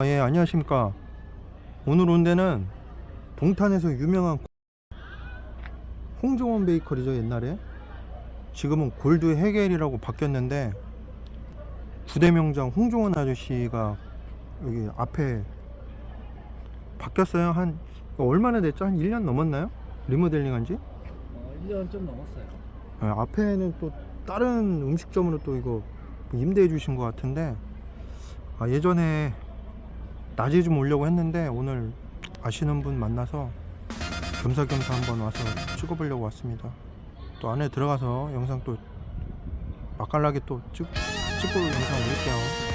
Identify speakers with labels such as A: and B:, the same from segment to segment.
A: 아, 예, 안녕하십니까. 오늘 온 데는 동탄에서 유명한 홍종원 베이커리죠, 옛날에. 지금은 골드 해겔이라고 바뀌었는데 부대명장 홍종원 아저씨가 여기 앞에 바뀌었어요. 한 얼마나 됐죠? 한 1년 넘었나요? 리모델링 한 지?
B: 어, 1년 좀 넘었어요.
A: 네, 앞에는 또 다른 음식점으로 또 이거 임대해 주신 것 같은데 아, 예전에 낮에 좀 오려고 했는데 오늘 아시는 분 만나서 겸사겸사 한번 와서 찍어보려고 왔습니다. 또 안에 들어가서 영상 또 맛깔나게 또 찍, 찍고 영상 올릴게요.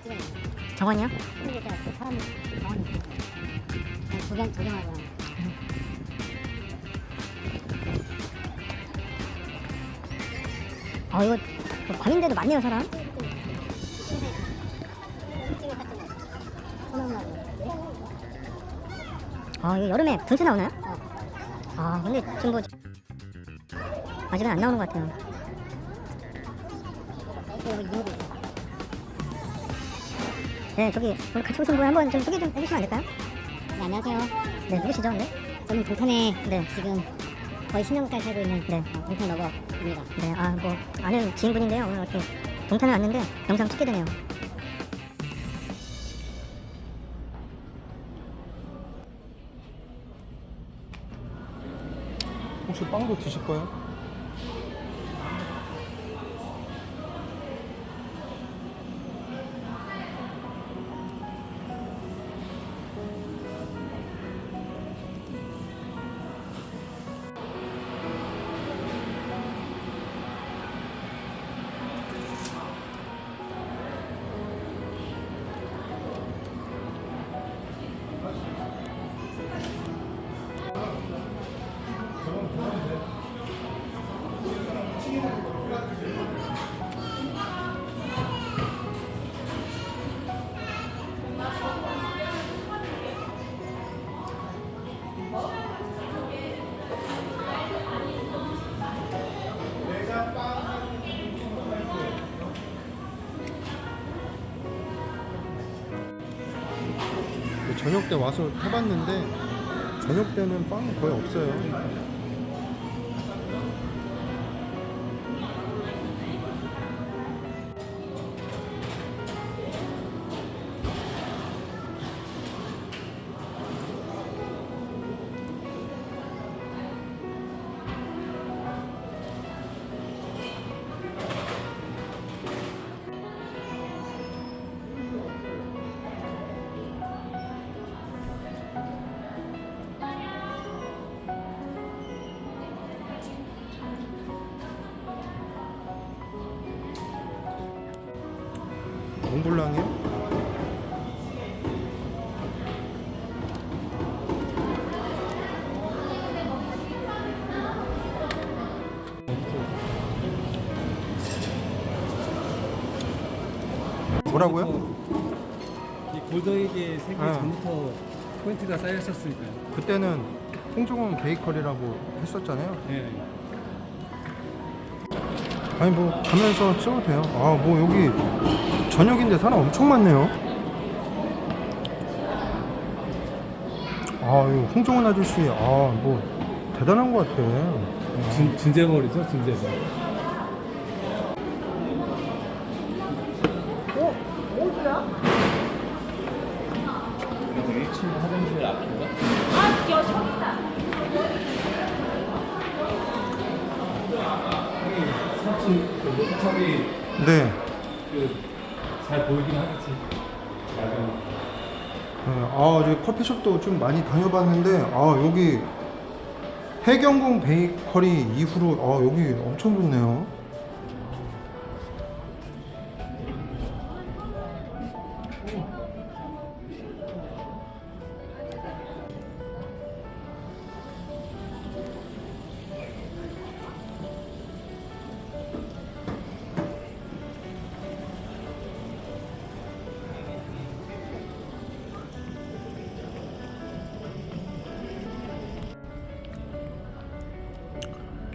C: 돼.
D: 정원이요?
C: 사람. 조경, 조경하고 나면.
D: 어 이거 뭐 밤인데도 많네요 사람. 아 이거 여름에 분수 나오나요? 아 근데 지금 뭐 아직은 안 나오는 것 같아요. 네 저기 오늘 같이 오신 분 한번 좀 소개 좀 해주시면 안 될까요?
C: 네, 안녕하세요.
D: 네 누구시죠 근데?
C: 저는 동탄에
D: 네.
C: 지금 거의 10년 가까이 살고 있는
D: 네.
C: 어, 동탄 러버입니다.
D: 네, 아 뭐 아는 지인분인데요 오늘 이렇게 동탄에 왔는데 영상 찍게 되네요
A: 혹시 빵도 드실 거예요? 저녁 때 와서 해봤는데 저녁 때는 빵이 거의 없어요. 몽블랑이요? 뭐라고요?
B: 이 골더에게 생기
A: 아.
B: 전부터 포인트가 쌓였었으니까요.
A: 그때는 홍종원 베이커리라고 했었잖아요.
B: 네.
A: 아니 뭐 가면서 찍어도 돼요. 아 뭐 여기 저녁인데 사람 엄청 많네요. 아 이거 홍종원 아저씨 아 뭐 대단한 것 같아.
B: 준, 준재벌이죠, 준재벌. 여기 1층 화장실 앞인가? 아, 3층 그 목탑이
A: 네.
B: 그잘 보이긴 하겠지.
A: 네, 아, 이제 커피숍도 좀 많이 다녀봤는데, 아, 여기 해경궁 베이커리 이후로, 아, 여기 엄청 좋네요.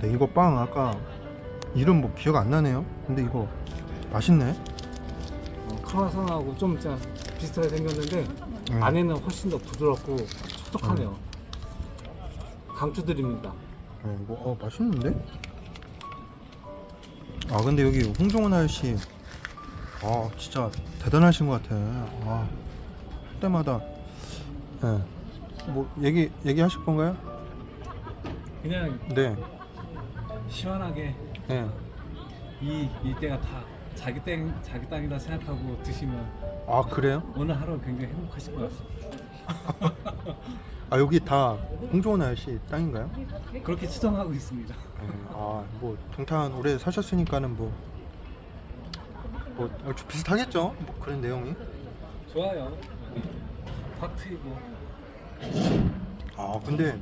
A: 네, 이거 빵 아까 이름 뭐 기억 안 나네요. 근데 이거 맛있네.
B: 어, 크로와상하고 좀 진짜 비슷하게 생겼는데
A: 음.
B: 안에는 훨씬 더 부드럽고 촉촉하네요. 강추드립니다.
A: 어, 이거 어, 맛있는데? 아 근데 여기 홍종원 아저씨 아 진짜 대단하신 것 같아. 아, 할 때마다 예. 뭐 얘기 얘기하실 건가요?
B: 그냥
A: 네.
B: 시원하게
A: 예.
B: 이 일대가 다 자기 땅 자기 땅이다 생각하고 드시면
A: 아 그래요?
B: 오늘 하루 굉장히 행복하실 것 같습니다.
A: 아 여기 다 홍종원 아저씨 땅인가요?
B: 그렇게 추정하고 있습니다.
A: 아뭐 동탄 오래 사셨으니까는 뭐. 뭐 얼추 비슷하겠죠? 뭐 그런 내용이.
B: 좋아요. 여기 확 트이고
A: 아 근데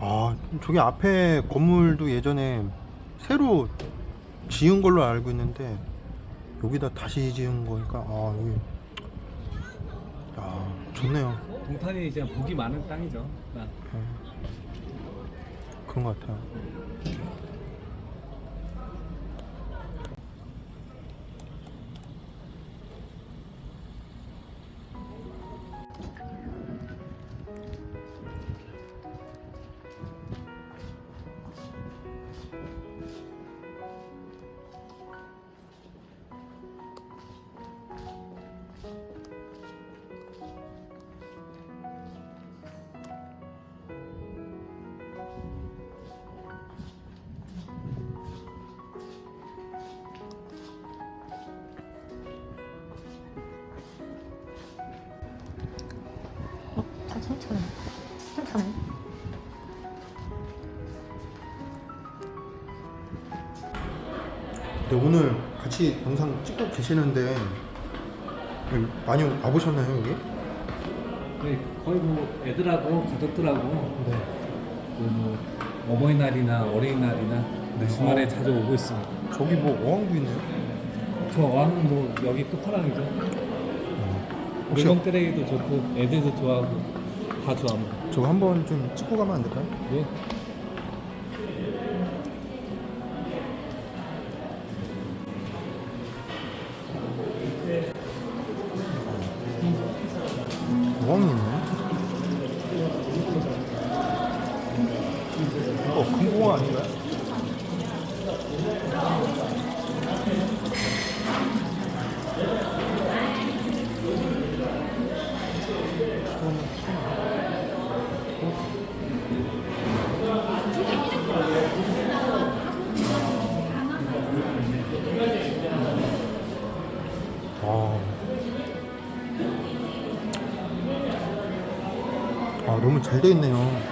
A: 아 저기 앞에 건물도 예전에 새로 지은 걸로 알고 있는데 여기다 다시 지은 거니까 아 여기 야 좋네요
B: 동탄이 이제 복이 많은 땅이죠. 나.
A: 예. 그런 것 같아요
D: 천천히. 천천히.
A: 근데 오늘 같이 영상 찍고 계시는데 많이 와보셨나요 여기?
B: 네, 거의 뭐 애들하고 가족들하고
A: 네
B: 그뭐 어버이날이나 어린이날이나 네, 주말에 자주 오고 있습니다.
A: 저기 뭐 어항도 있네요
B: 저 왕은 뭐 여기 끝판왕이죠.
A: 혹시
B: 물건 때리기도 좋고 애들도 좋아하고 다 좋아합니다.
A: 저거 한번 좀 찍고 가면 안 될까요?
B: 예.
A: 잘 돼 있네요.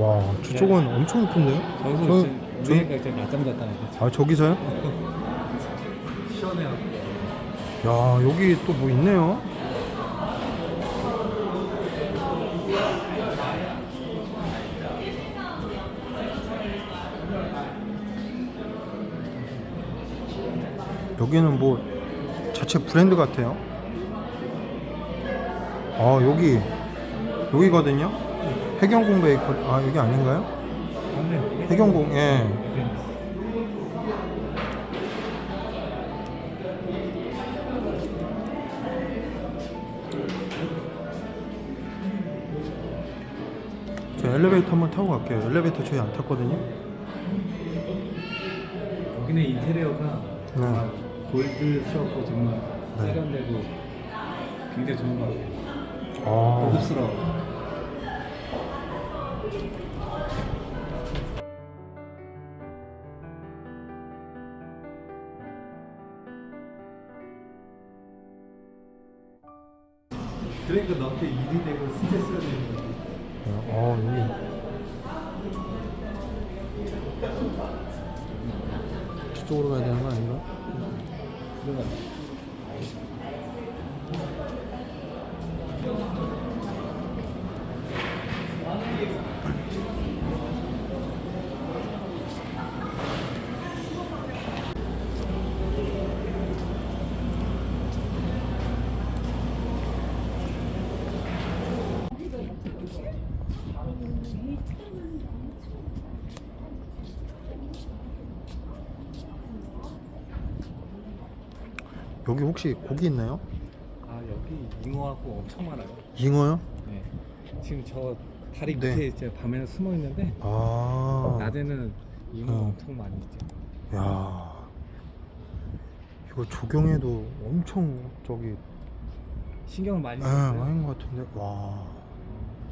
A: 와 저쪽은 엄청 높은데요?
B: 저기서
A: 저- 저-
B: 우리 애가 이제 낮잠 잤다는 거죠.
A: 아 저기서요?
B: 시원해요.
A: 야 여기 또 뭐 있네요. 여기는 뭐 자체 브랜드 같아요. 아 여기 여기거든요. 해경공 베이커 아 여기 아닌가요?
B: 맞네.
A: 해경공 예.
B: 네.
A: 저 엘리베이터 한번 타고 갈게요. 엘리베이터 저희 안 탔거든요.
B: 여기는 인테리어가
A: 네.
B: 다 골드스럽고 정말
A: 네.
B: 세련되고 굉장히 좋은 것 같아요.
A: 아.
B: 고급스러워. 그러니까 너한테 일이 되고 스트레스가 되는 거지.
A: 어, 여기 저쪽으로 가야 되는 거 아닌가?
B: 들어가.
A: 여기 혹시 고기 있나요?
B: 아 여기 잉어하고 엄청 많아요.
A: 잉어요?
B: 네. 지금 저 다리
A: 네.
B: 밑에 이제 밤에는 숨어 있는데
A: 아,
B: 낮에는 잉어
A: 어.
B: 엄청 많이 있죠.
A: 야, 이거 조경에도 엄청 저기
B: 신경을 많이
A: 예,
B: 썼어요.
A: 많은 것 같은데, 와,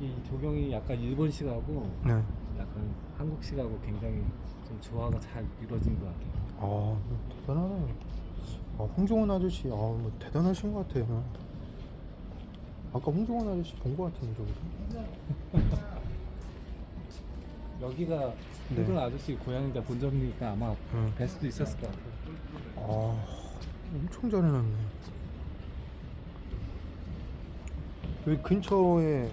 B: 이 조경이 약간 일본식하고
A: 네,
B: 약간 한국식하고 굉장히 좀 조화가 잘 이루어진 것 같아요.
A: 아, 대단하네. 아, 홍종원 아저씨, 아, 뭐 대단하신 것 같아요. 아까 홍종원 아저씨 본 것 같은데 저기서.
B: 여기가
A: 네.
B: 홍준 아저씨 고향이자 본점이니까 아마
A: 응.
B: 뵐 수도 있었을 것 같아요.
A: 아, 엄청 잘 해놨네. 여기 근처에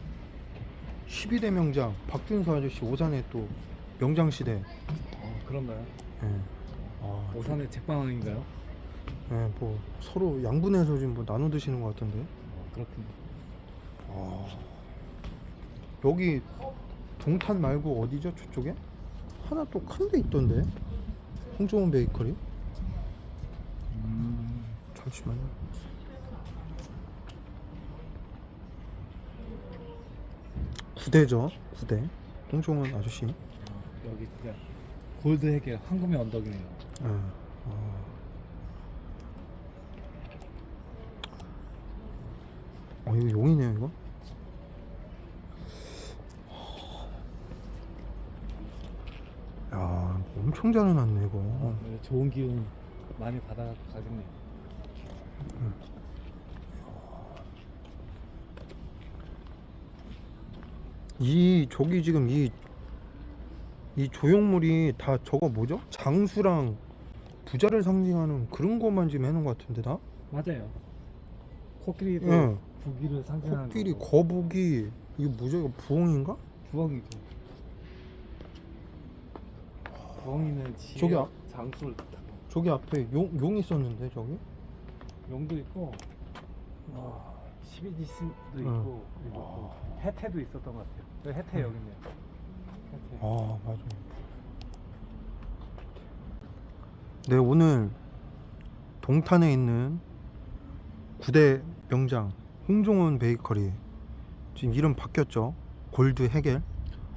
A: 12대 명장 박준수 아저씨 오산에 또 명장 시대.
B: 어, 그런가요?
A: 예. 아,
B: 오산의 책방왕인가요?
A: 예, 뭐 서로 양분해서 지금 뭐 나눠 드시는 것 같은데.
B: 어, 그렇군요.
A: 아, 여기 동탄 말고 어디죠? 저쪽에? 하나 또 큰 데 있던데. 홍종원 베이커리.
B: 음,
A: 잠시만요. 구대죠, 구대. 홍종원 아저씨.
B: 어, 여기 진짜 골드 해계 황금의 언덕이네요.
A: 예. 아. 어, 이거 용이네요, 이거. 야, 엄청 잘 해놨네, 이거.
B: 네, 좋은 기운 많이 받아가겠네요.
A: 이 저기 지금 이 이 조형물이 다 저거 뭐죠? 장수랑 부자를 상징하는 그런 것만 지금 해놓은 것 같은데 다?
B: 맞아요. 코끼리도
A: 예.
B: 부기를 상징하는
A: 코끼리,
B: 거고.
A: 거북이 이거 뭐죠? 이거 부엉인가?
B: 부엉이죠. 부엉이는 지혜,
A: 저기 앞-
B: 장수를 뜻하고
A: 저기 앞에 용, 용 있었는데 저기?
B: 용도 있고 어, 시비지스도 있고 그리고 또 해태도 있었던 것 같아요. 여기 해태 여기 있네요. 해태.
A: 아 맞아. 네 오늘 동탄에 있는 구대 명장 홍종원 베이커리 지금 이름 바뀌었죠? 골드 해겔.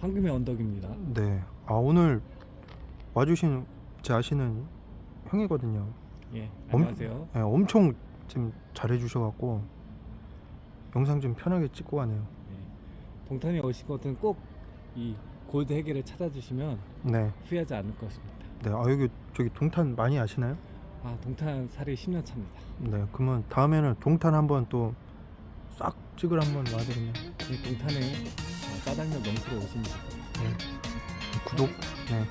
B: 황금의 언덕입니다.
A: 네. 아 오늘 와주신 제 아시는 형이거든요.
B: 예,
A: 엄-
B: 안녕하세요.
A: 네, 엄청 지금 잘해주셔갖고 영상 좀 편하게 찍고 가네요.
B: 예. 동탄에 오시거든 꼭이 골드 해계를 찾아주시면
A: 네.
B: 후회하지 않을 것입니다.
A: 네. 아 여기 저기 동탄 많이 아시나요?
B: 아 동탄 살이 10년 차입니다.
A: 네. 그러면 다음에는 동탄 한번 또 싹 찍으러 한번 와야 되겠네요.
B: 이 동탄에 어, 짜장면 오시면 됩니다.
A: 네. 구독 네.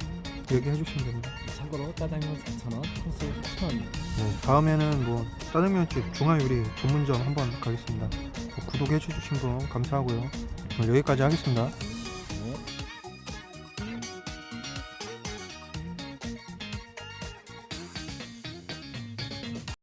A: 얘기해 주시면 됩니다.
B: 참고로 짜장면 4,000원, 코스 1,000원입니다.
A: 네. 다음에는 뭐 짜장면집 중화요리 전문점 한번 가겠습니다. 구독해 주신 분 감사하고요. 오늘 여기까지 하겠습니다.